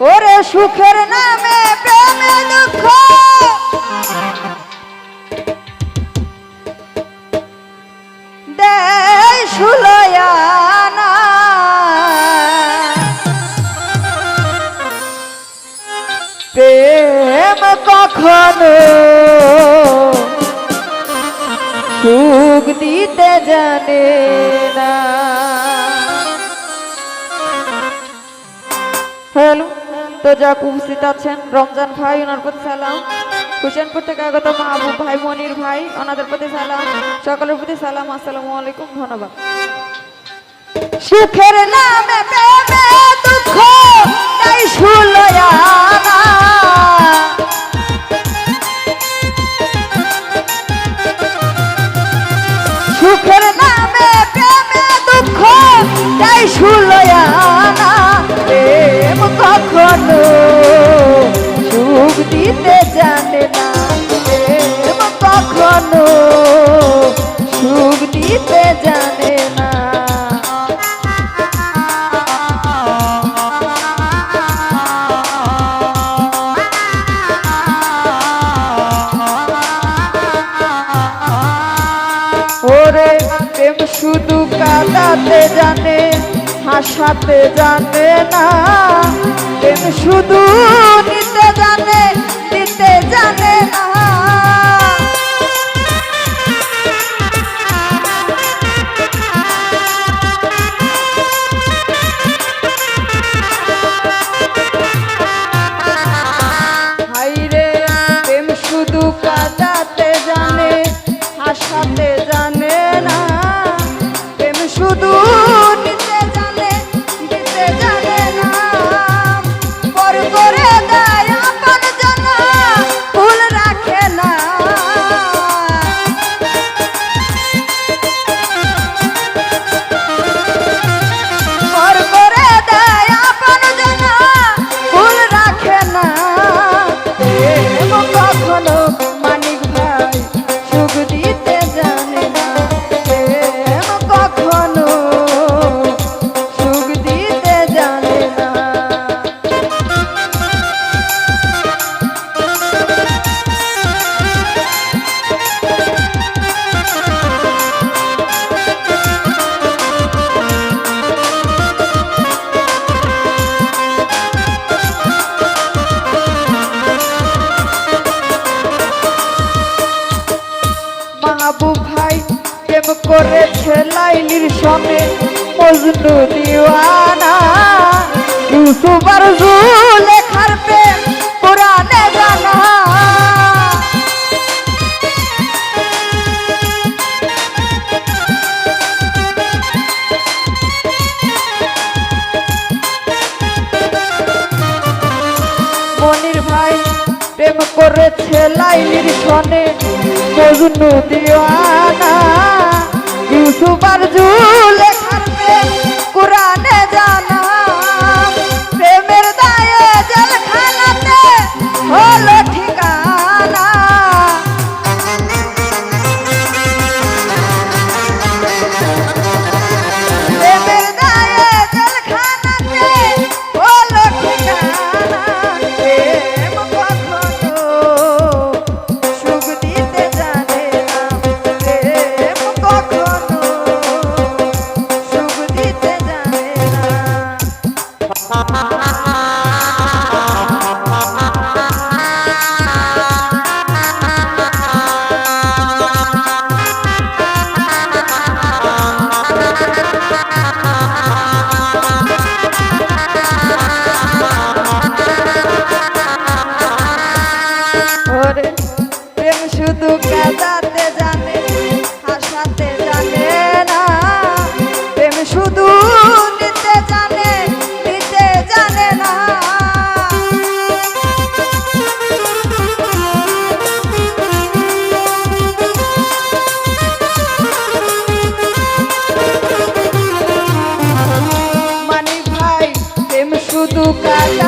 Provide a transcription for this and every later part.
ওরে সুখের নামে প্রেমে দুঃখ। দেয় প্রেম কখনো সুখ দিতে জানে না। হ্যালো? তো উপস্থিত আছেন। রমজান ভাই, ওনার প্রতি সালাম। হুসেনপুর থেকে আগত মাহবুব ভাই, মনির ভাই, ওনাদের প্রতি সালাম। সকলের প্রতি সালাম, আসসালামু আলাইকুম, ধন্যবাদ। সুখের নামে দুঃখ, তাই প্রেম শুধু কাঁদাতে জানে হাসাতে জানে না। প্রেম শুধু নিতে জানে নিতে জানে না। মজনু দিওয়ানা ইউসুফ আর লেখার প্রেম কোরআনে জানা। মনির ভাই প্রেম করেছে লাইলির সনে, মজনু দিওয়ানা ইউসুফ আর লেখার প্রেম কোরআনে জানা শুধু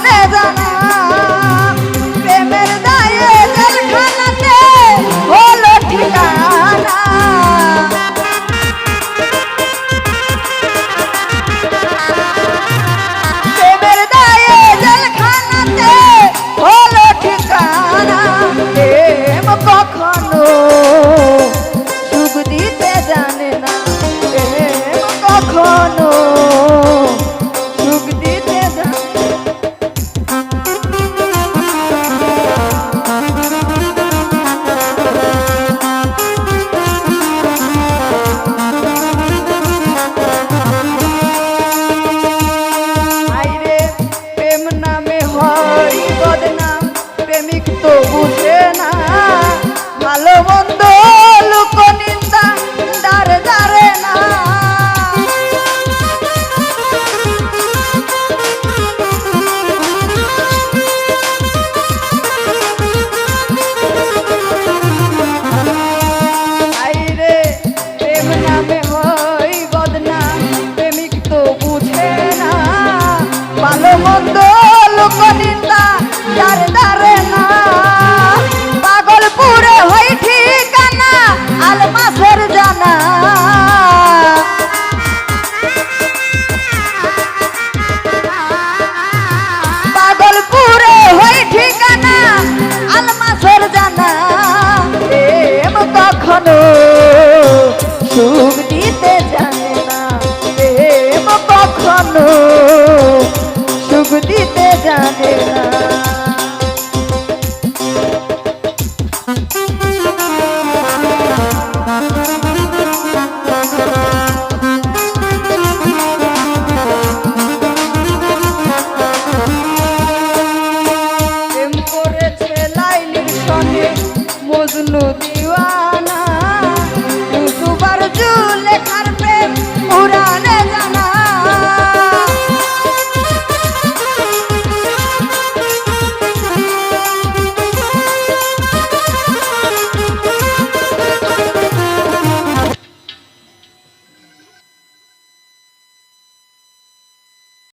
দিতে জানে না।